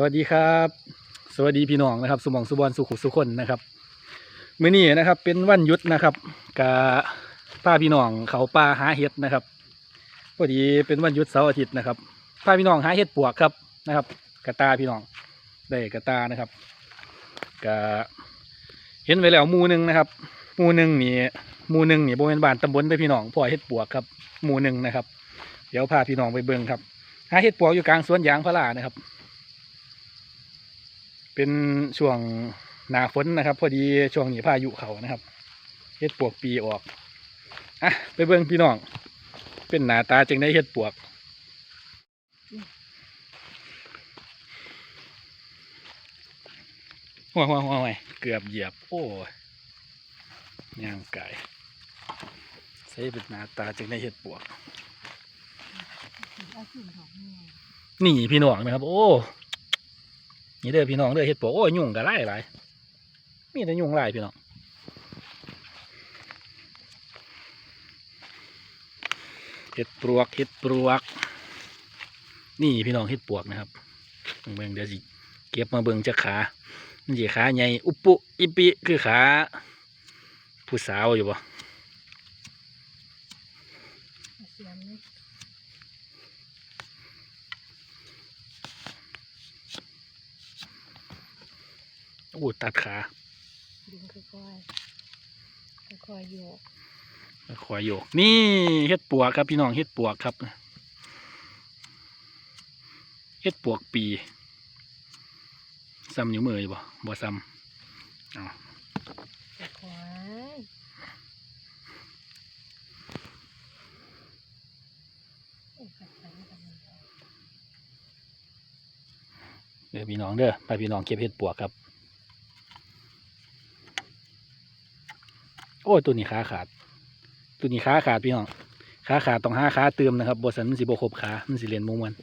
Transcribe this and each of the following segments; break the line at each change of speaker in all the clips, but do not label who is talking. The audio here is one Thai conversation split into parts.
สวัสดีครับ สวัสดีพี่น้องนะครับ สมองสุบอลสุขุสุคนนะครับมื้อนี้นะครับ เป็นวันหยุดนะครับกะป้าพี่น้องเขาป่าหาเห็ดนะครับพอดีเป็นวันหยุดเสาร์อาทิตย์นะครับป้าพี่น้องหาเห็ดปวกครับนะครับ กระตาพี่น้องได้กระตานะครับกะเห็นไว้แล้วหมูหนึ่งนะครับหมูหนึ่งนี่หมูหนึ่งนี่บริเวณบ้านตำบลไปพี่น้องพ่อเห็ดปวกครับหมูหนึ่งนะครับ เดี๋ยวพาพี่น้องไปเบิ่งครับหาเห็ดปวกอยู่กลางสวนยางพารานะครับ เป็นช่วงหนาฝนนะครับ พอดีช่วงนี้พายุเขานะครับเห็ดปวกปีออกอะไปเบิ่งพี่น้อง เป็นหนาตาจังได้เห็ดปวกหัวหัวหัวหัวเกือบเหยียบ โอ้ย่างไก่ใส่เป็นหนาตาจังได้เห็ดปวก
นี่
พี่น้องนะครับ โอ้ นี่เด้อพี่น้องเด้อเห็ดปวกโอ้ยยุ่งกะไล่หลายมีแต่ยุ่งหลายพี่น้องเห็ดปลวกเห็ดปลวก นี่พี่น้องเห็ดปวกนะครับเบิ่งเดี๋ยวสิเก็บมาเบิ่งจะขามันสิขาใหญ่อุปปุอิปิคือขา ผู้สาวอยู่บ่
เอาเสียมเลย
โอ้ตัดขา
ดึงค่อยๆค่อยๆโยก
ขวายโยก นี่เห็ดปวกครับพี่น้องเห็ดปวกครับเฮ็ดปวกปีซ้ำนิ้วมืออยู่บ่บ่ซ้ำเอา
ค่อยๆเอ้ยค่อยๆกันเลย
เด้อพี่น้องเด้อไปพี่น้องเก็บเฮ็ดปวกครับ อ้ยตัวนี้ขาขาด ตัวนี้ขาขาดพี่น้องขาขาดต้องหาขาเติมนะครับบสันมันสิบครบขา มันสิเรียนมุมมัน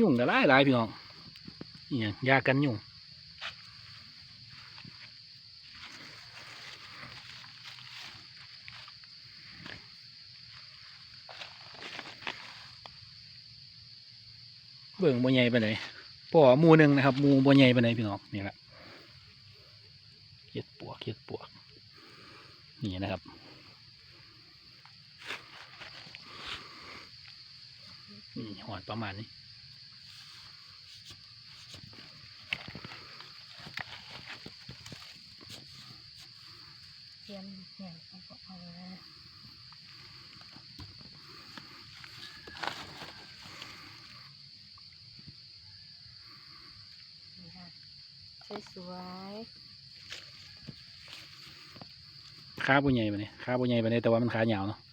ยุ่งก็หลายหลายพี่น้องนี่หยังยากันยุ่งเบิ่งบ่ใหญ่ปาน พ่อหมูหนึ่งนะครับหมูบ่ใหญ่ปานพี่น้องนี่แหละเฮ็ดปวกเฮ็ดปวก นี่นะครับนี่หอดประมาณนี้
เสียมเนี่ยเอาก็เอาแล้วนี่ค่ะ สวย
ขาบ่ใหญ่ปานใดขาบ่ใหญ่ปานใดแต่ว่ามันขายาวเนาะ
ๆ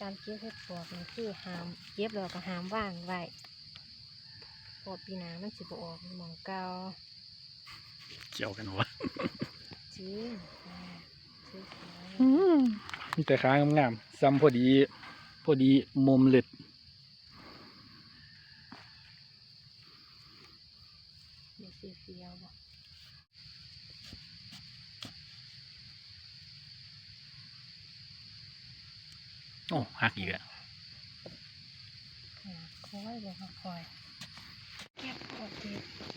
การเก็บเห็ดปวกนี่คือหามเก็บแล้วก็หามว่างไว้เพอปีหน้ามันสิบ่ออกหมองเก่า
เกี่ยวกันหัว
จริงอ่าสวยๆ
มีแต่ขางามๆซ้ำพอดี พอดีมุมเล็ด
เดี๋ยวสีเฟียวบ่
โอ้หักอีกอะ
คอยบ่ค่ะคอย เก็บโอเคเ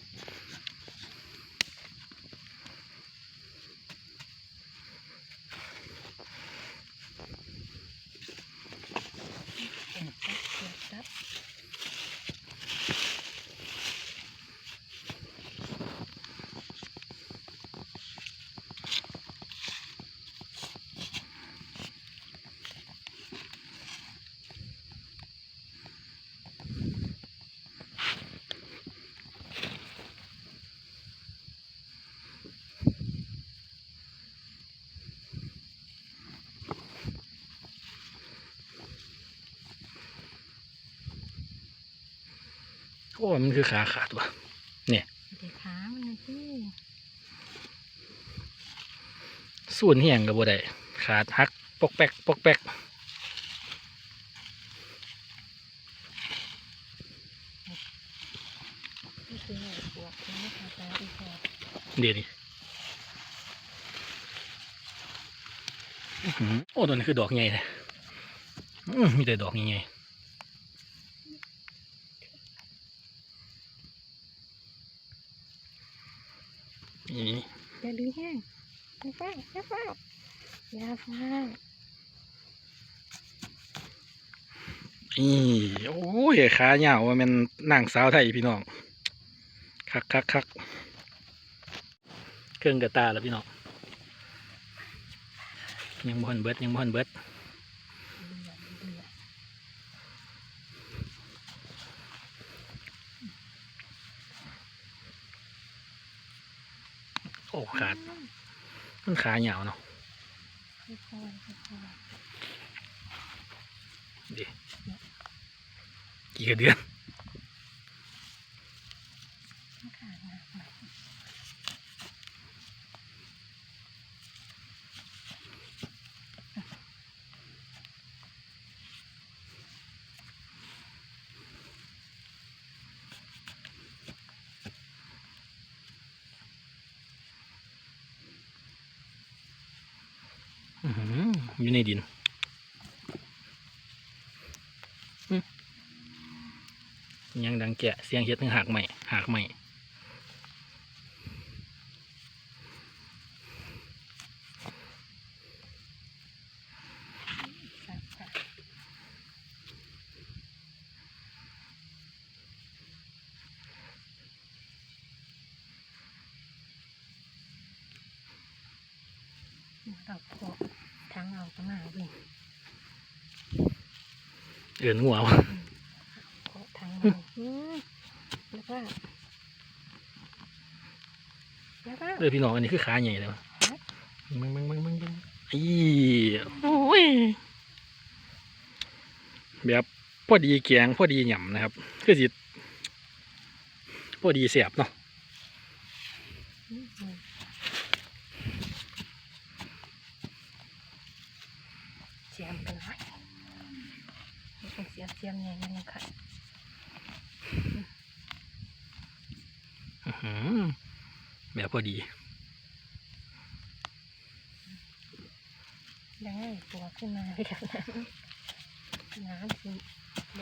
โอ้
มันคือขาขาดวะ
เดี๋ยขามันนะพี่
ส่วนเหี่ยงกับบ่ได้ขาดหักปกแปกปกแปก
เดี๋
ยวนี้โอ้ตัวนี้คือดอกใหญ่เลยมีแต่ดอกใหญ่
อย่าดื้อแห้งอย่าฟ้าวอย่าฟ้าวอย่าฟ้าว
นี่โอ้ยขาเหยาวว่าแมันนางสาวไทยพี่น้อง คักคักคักเครื่องกระตาแล้วพี่น้องยังบ่ทันเบิดยังบ่ทันเบิด
เบื่อ
โอ้ขาด มันขาเหยาวเนาะ
ค่อยๆค่อย
ดิกี่กระเดือน
ๆมัน
อื้อหืออยู่ในดินอื้อยังดังแกะเสียงเฮ็ดถึงหักใหม่หักใหม่
สับค่ะ เราโคทั้งเอาก็มาวิ่ง
เอื่นงัววะ
โคทั้งเอาแล้วก็แล้วก็
เออพี่น้องอันนี้คือขาใหญ่เลยวะมึงมึงมึงมึงมึงอีโอ้ยแบบพอดีแกงพอดีหย่ำนะครับ คือสิพอดีเสียบเนาะ
อืมอืมเสียมกันหน่อยต้องเสียมเสียมใหญ่ยังค่ะ
อื้อหือแบบพอดี
ได้ตัวขึ้นมาเรียบน้ำน้ำคือโบ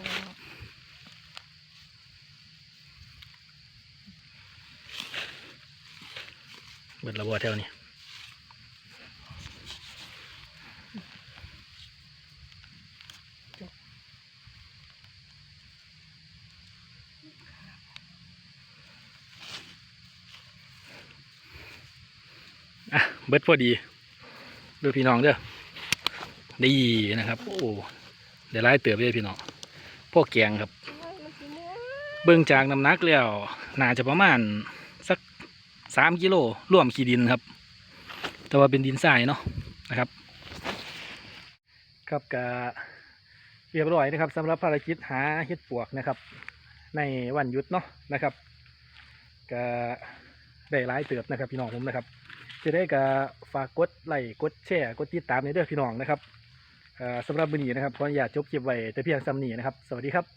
เบิดระบอแถวนี้อะ เบิดพอดีดูพี่น้องเด้อดีนะครับโอ้เดี๋ยวไล่เติบเลยพี่น้องพวกแกงครับ เบิ่งจากน้ำหนักแล้วน่าจะประมาณสักสามกิโลร่วมขี้ดินครับ แต่ว่าเป็นดินทรายเนาะนะครับ ครับกเรียบร้อยนะครับสำหรับภารกิจหาเห็ดปวกนะครับ ในวันหยุดเนาะนะครับก็ได้หลายเติบนะครับพี่น้องผมนะครับ จะได้กับฝากกดไลค์กดแชร์กดติดตามในเด้อพี่น้องนะครับสำหรับวันนี้นะครับขออนุญาตจบคลิปไว้แต่เพียงซ้ำนี้นะครับ สวัสดีครับ